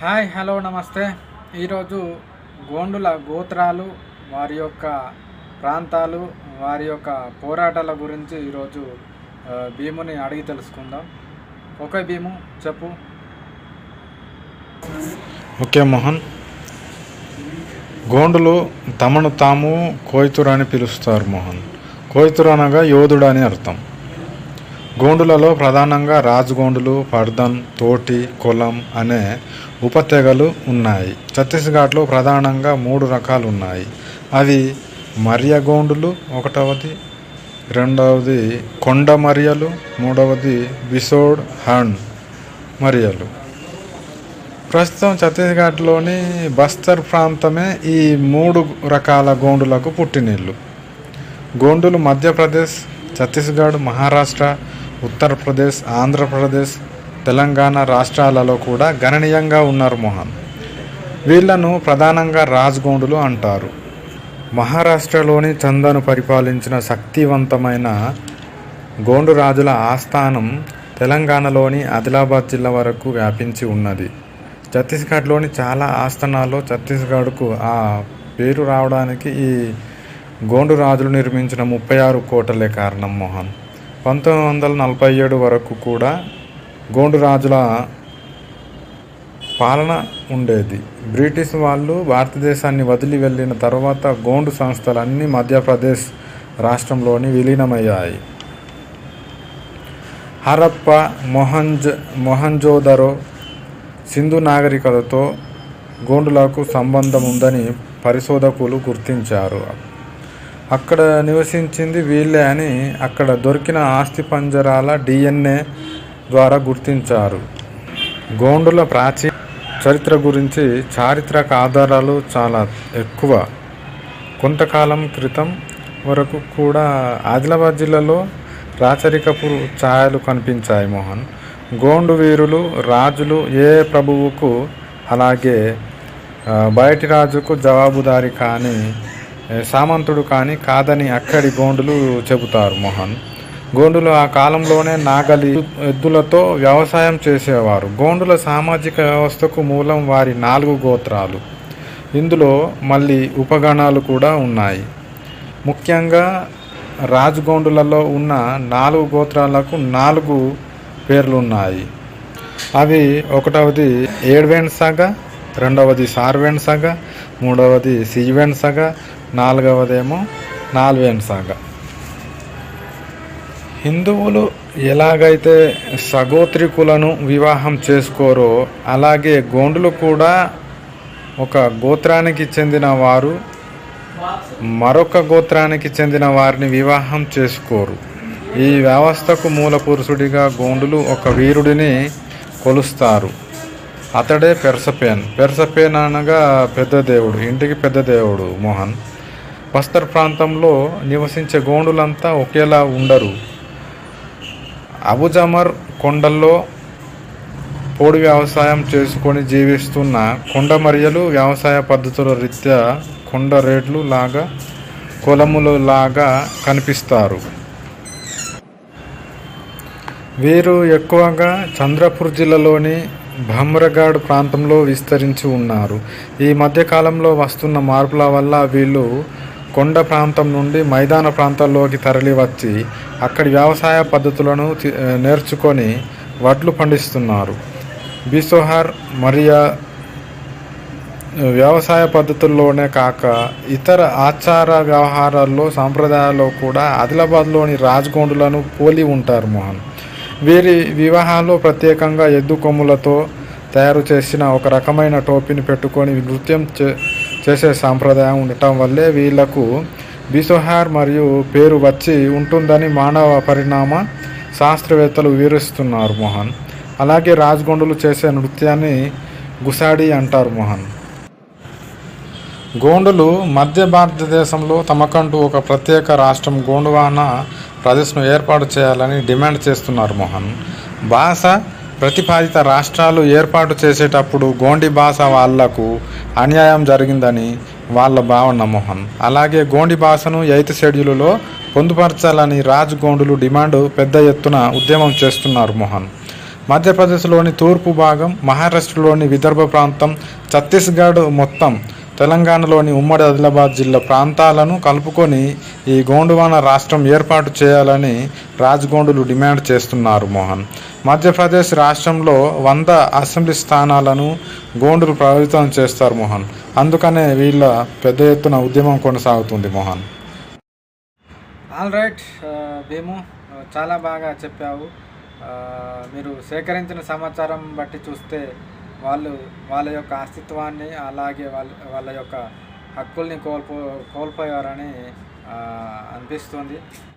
Hi hello నమస్తే. ఈరోజు గోండుల గోత్రాలు వారి యొక్క ప్రాంతాలు వారి యొక్క పోరాటాల గురించి ఈరోజు భీముని అడిగి తెలుసుకుందాం. ఓకే భీము చెప్పు. ఓకే మోహన్. గోండులు తమను తాము కోయితురు అని పిలుస్తారు మోహన్. కోయితురు అనగా యోధుడు అని అర్థం. గోండులలో ప్రధానంగా రాజగోండులు పర్దన్ తోటి కొలం అనే ఉపతెగలు ఉన్నాయి. ఛత్తీస్గఢ్లో ప్రధానంగా మూడు రకాలు ఉన్నాయి. అవి మరియ గోండులు ఒకటవది రెండవది కొండ మరియలు మూడవది బిసోడ్ హండ్ మరియలు. ప్రస్తుతం ఛత్తీస్గఢ్లోని బస్తర్ ప్రాంతమే ఈ మూడు రకాల గోండులకు పుట్టినీళ్ళు గోండులు మధ్యప్రదేశ్ ఛత్తీస్గఢ్ మహారాష్ట్ర ఉత్తరప్రదేశ్ ఆంధ్రప్రదేశ్ తెలంగాణ రాష్ట్రాలలో కూడా గణనీయంగా ఉన్నారు మోహన్ వీళ్ళను ప్రధానంగా రాజ్గోండులు అంటారు. మహారాష్ట్రలోని చందను పరిపాలించిన శక్తివంతమైన గోండు రాజుల ఆస్థానం తెలంగాణలోని ఆదిలాబాద్ జిల్లా వరకు వ్యాపించి ఉన్నది. ఛత్తీస్గఢ్లోని చాలా ఆస్థానాల్లో ఛత్తీస్గఢ్కు ఆ పేరు రావడానికి ఈ గోండు రాజులు నిర్మించిన ముప్పై ఆరు కోటలే కారణం మోహన్ పంతొమ్మిది వందల నలభై ఏడు వరకు కూడా గోండు రాజుల పాలన ఉండేది. బ్రిటిష్ వాళ్ళు భారతదేశాన్ని వదిలి వెళ్ళిన తర్వాత గోండు సంస్థలన్నీ మధ్యప్రదేశ్ రాష్ట్రంలోని విలీనమయ్యాయి. హరప్ప మొహంజ్ మొహంజోదరో సింధు నాగరికతతో గోండులకు సంబంధం ఉందని పరిశోధకులు గుర్తించారు. అక్కడ నివసించింది వీళ్ళే అని అక్కడ దొరికిన ఆస్తి పంజరాల డిఎన్ఏ ద్వారా గుర్తించారు. గోండుల ప్రాచీన చరిత్ర గురించి చారిత్రక ఆధారాలు చాలా ఎక్కువ. కొంతకాలం క్రితం వరకు కూడా ఆదిలాబాద్ జిల్లాలో రాచరికపు ఛాయలు కనిపించాయి మోహన్. గోండు వీరులు రాజులు ఏ ప్రభువుకు అలాగే బయటి రాజుకు జవాబుదారి కానీ సామంతుడు కానీ కాదని అక్కడి గోండులు చెబుతారు మోహన్. గోండులు ఆ కాలంలోనే నాగలి ఎద్దులతో వ్యవసాయం చేసేవారు. గోండుల సామాజిక వ్యవస్థకు మూలం వారి నాలుగు గోత్రాలు. ఇందులో మళ్ళీ ఉపగణాలు కూడా ఉన్నాయి. ముఖ్యంగా రాజగోండులలో ఉన్న నాలుగు గోత్రాలకు నాలుగు పేర్లు ఉన్నాయి అవి ఒకటవది ఏడ్వెన్ రెండవది సార్వెన్ సగ మూడవది సిజ్వెన్ సగ నాలుగవదేమో నాల్వేన్ సగ హిందువులు ఎలాగైతే సగోత్రికులను వివాహం చేసుకోరో అలాగే గోండులు కూడా ఒక గోత్రానికి చెందిన వారు మరొక గోత్రానికి చెందిన వారిని వివాహం చేసుకోరు. ఈ వ్యవస్థకు మూల పురుషుడిగా గోండులు ఒక వీరుడిని కొలుస్తారు. అతడే పెర్సపేన్ పెర్సపేన్ అనగా పెద్ద దేవుడు ఇంటికి పెద్ద దేవుడు మోహన్. బస్తర్ ప్రాంతంలో నివసించే గోండులంతా ఒకేలా ఉండరు. అబుజమర్ కొండల్లో పోడి వ్యవసాయం చేసుకొని జీవిస్తున్న కొండమరియలు వ్యవసాయ పద్ధతుల రీత్యా కొండ రేట్లు లాగా కులములు లాగా కనిపిస్తారు. వీరు ఎక్కువగా చంద్రపూర్ జిల్లాలోని భమ్రగాడ్ ప్రాంతంలో విస్తరించి ఉన్నారు. ఈ మధ్యకాలంలో వస్తున్న మార్పుల వల్ల వీళ్ళు కొండ ప్రాంతం నుండి మైదాన ప్రాంతాల్లోకి తరలివచ్చి అక్కడి వ్యవసాయ పద్ధతులను నేర్చుకొని వడ్లు పండిస్తున్నారు. బిసోహార్ మరియా వ్యవసాయ పద్ధతుల్లోనే కాక ఇతర ఆచార వ్యవహారాల్లో సాంప్రదాయాల్లో కూడా ఆదిలాబాద్లోని రాజగోండులను పోలి ఉంటారు మోహన్. వీరి వివాహాల్లో ప్రత్యేకంగా ఎద్దు కొమ్ములతో తయారు చేసిన ఒక రకమైన టోపీని పెట్టుకొని నృత్యం చే చేసే సాంప్రదాయం ఉండటం వల్లే వీళ్ళకు బిసోహార్ మరియు పేరు వచ్చి ఉంటుందని మానవ పరిణామ శాస్త్రవేత్తలు వివరిస్తున్నారు మోహన్. అలాగే రాజగొండలు చేసే నృత్యాన్ని గుసాడి అంటారు మోహన్. గోండులు మధ్య భారతదేశంలో తమకంటూ ఒక ప్రత్యేక రాష్ట్రం గోండువాన ప్రదేశ్ను ఏర్పాటు చేయాలని డిమాండ్ చేస్తున్నారు మోహన్. భాష ప్రతిపాదిత రాష్ట్రాలు ఏర్పాటు చేసేటప్పుడు గోండి భాష వాళ్ళకు అన్యాయం జరిగిందని వాళ్ళ భావన మోహన్. అలాగే గోండి భాషను ఎయిత్ షెడ్యూలులో పొందుపరచాలని రాజ్ గోండులు డిమాండ్ పెద్ద ఎత్తున ఉద్యమం చేస్తున్నారు మోహన్. మధ్యప్రదేశ్లోని తూర్పు భాగం మహారాష్ట్రలోని విదర్భ ప్రాంతం ఛత్తీస్గఢ్ మొత్తం తెలంగాణలోని ఉమ్మడి ఆదిలాబాద్ జిల్లా ప్రాంతాలను కలుపుకొని ఈ గోండువాన రాష్ట్రం ఏర్పాటు చేయాలని రాజగోండులు డిమాండ్ చేస్తున్నారు మోహన్. మధ్యప్రదేశ్ రాష్ట్రంలో వంద అసెంబ్లీ స్థానాలను గోండులు ప్రభావితం చేస్తారు మోహన్. అందుకనే వీళ్ళ పెద్ద ఎత్తున ఉద్యమం కొనసాగుతుంది మోహన్. ఆల్ రైట్ మేము చాలా బాగా చెప్పావు. మీరు సేకరించిన సమాచారం బట్టి చూస్తే వాళ్ళు వాళ్ళ యొక్క అస్తిత్వాన్ని అలాగే వాళ్ళ వాళ్ళ యొక్క హక్కుల్ని కోల్పో కోల్పోయారని అనిపిస్తుంది.